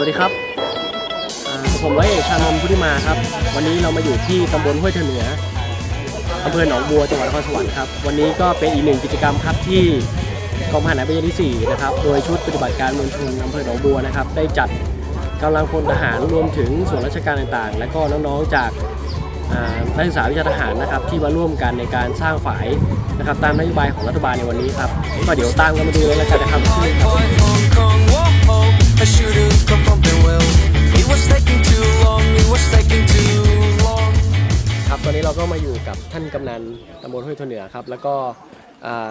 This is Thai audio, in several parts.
วัสดีครับผมร้อยเอกชานนท์พุทธิมาครับ วันนี้เรามาอยู่ที่ตำบลห้วยเถนเหนืออำเภอหนองบัวจังหวัดนครสวรรค์ครับวันนี้ก็เป็นอีกหนึ่งกิจกรรมครับที่กองพันหารพยาที่4นะครับโดยชุดปฏิบัติการมวลชนอำเภอหนองบัวนะครับ ได้จัดกำลังพลทหารรวมถึงส่วนราชการต่างๆ และก็น้องๆจากนักศึกษาวิชาทหารนะครับที่มาร่วมกันในการสร้างฝายนะครับตามนโยบายของรัฐบาลในวันนี้ครับก็เดี๋ยวตามกันมาดูเลยแล้วกันนะครับ I should've come from the well. It was taking too long, it was taking too long. ครับตอนนี้เราก็มาอยู่กับท่านกำนันตำบลห้วยถั่วเหนือครับ แล้วก็อ่า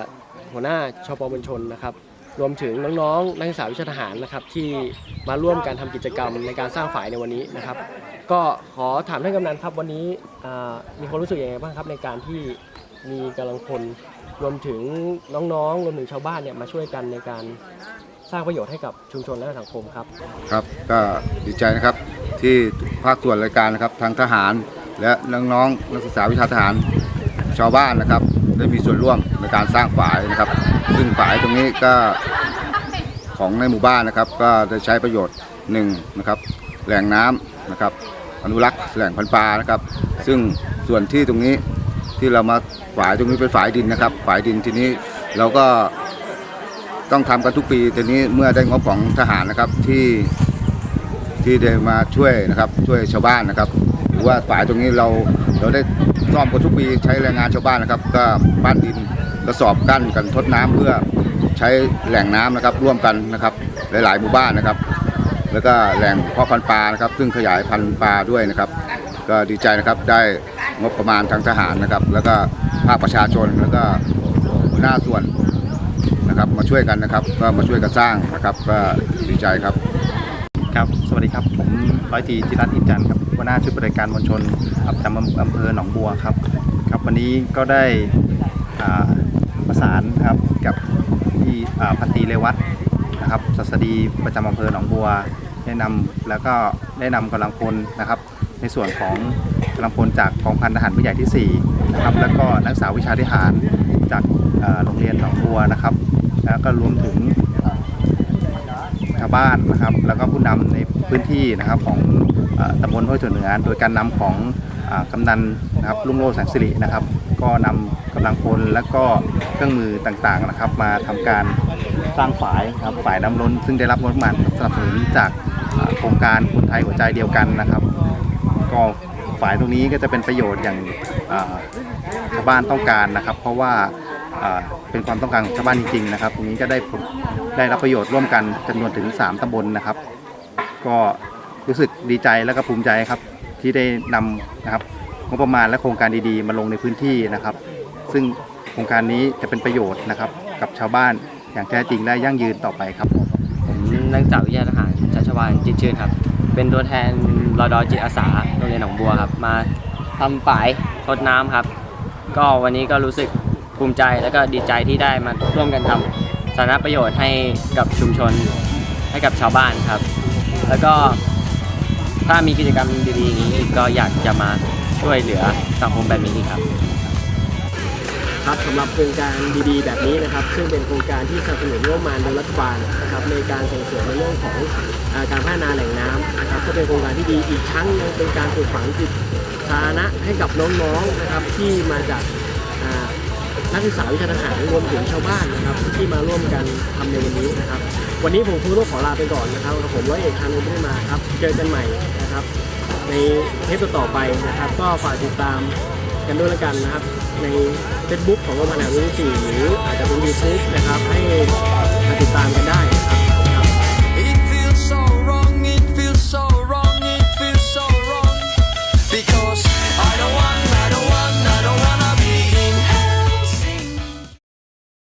หัวหน้าชปมวลชนนะครับ รวมถึงน้องๆนักศึกษาวิชาทหารนะครับ ที่มาร่วมการทำกิจกรรมในการสร้างฝ่ายในวันนี้นะครับ ก็ขอถามท่านกำนันครับวันนี้อ่ามีความรู้สึกยังไงบ้างครับในการที่มีกำลังพลรวมถึงน้องๆ รวมถึงชาวบ้านเนี่ยมาช่วยกันในการ สร้างประโยชน์ให้กับชุมชนและสังคมครับ ครับก็ดีใจนะครับที่ภาคส่วนรายการนะครับทางทหาร และน้องๆนักศึกษาวิชาทหารชาวบ้านนะครับ ได้มีส่วนร่วมในการสร้างฝายนะครับ ซึ่งฝายตรงนี้ก็ของในหมู่บ้านนะครับ ก็ได้ใช้ประโยชน์หนึ่งนะครับแหล่งน้ำนะครับ อนุรักษ์แหล่งพันปลานะครับ ซึ่งส่วนที่ตรงนี้ที่เรามาฝายตรงนี้เป็นฝายดินนะครับ ฝายดินทีนี้เราก็ ต้องทำกันทุกปีทีนี้เมื่อได้งบของทหารนะครับที่ที่ได้มาช่วยนะครับช่วยชาวบ้านนะครับหรือว่าฝ่ายตรงนี้เราเราได้ซ่อมกันทุกปีใช้แรงงานชาวบ้านนะครับ ก็ปั้นดินกระสอบกั้นกันทดน้ำเพื่อใช้แหล่งน้ำนะครับร่วมกันนะครับหลายๆหมู่บ้านนะครับ แล้วก็แหล่งเพาะพันธุ์ปลานะครับ ซึ่งขยายพันธุ์ปลาด้วยนะครับ ก็ดีใจนะครับได้งบประมาณทางทหารนะครับ แล้วก็ภาคประชาชนแล้วก็หัวหน้าส่วน นะครับ มาช่วยกันนะครับ ก็มาช่วยกันสร้างนะครับ ก็ดีใจครับ ครับ สวัสดีครับ ผมร้อยตรีจิรัตน์อินจันทร์ครับหัวหน้าชุดบริการมวลชนประจำอำเภอหนองบัวครับ ครับวันนี้ก็ได้ประสานครับกับที่พันตรีเรวัตนะครับศัสดีประจำอำเภอหนองบัวแนะนำแล้วก็ได้นำกำลังพลนะครับ ในส่วนของกำลังพลจากกองพันทหารผู้ใหญ่ที่4นะครับแล้วก็นักศึกษาวิชาทหารจากโรงเรียนหนองบัวนะครับ แล้วก็รวมถึงชาวบ้านนะครับ แล้วก็ผู้นำในพื้นที่นะครับของอตำบลห้วยถั่วเหนือโดยการนำของอกำนันนะครับลุงโลแสงสิรินะครับ ก็นำกำลังพลและก็เครื่องมือต่างๆนะครับ มาทำการสร้างฝายครับฝายน้ำล้น ซึ่งได้รับงบประมาณสนับสนุนจากโครงการคนไทยหัวใจเดียวกันนะครับ ก็ฝายตรงนี้ก็จะเป็นประโยชน์อย่างชาวบ้านต้องการนะครับ เพราะว่า เป็นความต้องการของชาวบ้านจริงๆนะครับ ตรงนี้ก็ได้ผลได้รับประโยชน์ร่วมกันจำนวนถึง 3ตำบลนะครับ ก็รู้สึกดีใจและก็ภูมิใจครับที่ได้นำนะครับงบประมาณและโครงการดีๆ มาลงในพื้นที่นะครับ ซึ่งโครงการนี้จะเป็นประโยชน์นะครับ กับชาวบ้านอย่างแท้จริงและยั่งยืนต่อไปครับผมนักศึกษาวิทยาทหารชัชวานจิตชื่นครับ เป็นตัวแทนรอดอจิตอาสาโรงเรียนหนองบัวครับมาทำฝายทดน้ำครับ ก็วันนี้ก็รู้สึก ภูมิใจแล้วก็ดีใจที่ได้มาร่วมกันทำสาธารณประโยชน์ให้กับชุมชนให้กับชาวบ้านครับ แล้วก็ถ้ามีกิจกรรมดีๆอย่างนี้อีกก็อยากจะมาช่วยเหลือสังคมแบบนี้อีกครับ ครับสำหรับโครงการดีๆ แบบนี้นะครับ ซึ่งเป็นโครงการที่สนับสนุนงบประมาณโดยรัฐบาลนะครับในการส่งเสริมในเรื่องของอาการพัฒนาแหล่งน้ำนะครับก็เป็นโครงการที่ดีอีกทั้งยังเป็นการปลูกฝังจิตสาธารณะให้กับน้องๆนะครับที่มาจาก นักศึกษาวิชาทหารรวมถึงชาวบ้านนะครับที่มาร่วมกันทำในวันนี้นะครับ วันนี้ผมคงต้องขอลาไปก่อนนะครับกับผมร้อยเอกชานนท์ไม่มาครับเจอกันใหม่นะครับ ในเทปต่อๆไปนะครับ ก็ฝากติดตามกันด้วยละกันนะครับ ใน Facebook ของโรงพยาบาลแห่งรุ่นที่4หรืออาจจะเป็น YouTube นะครับให้มาติดตามกันได้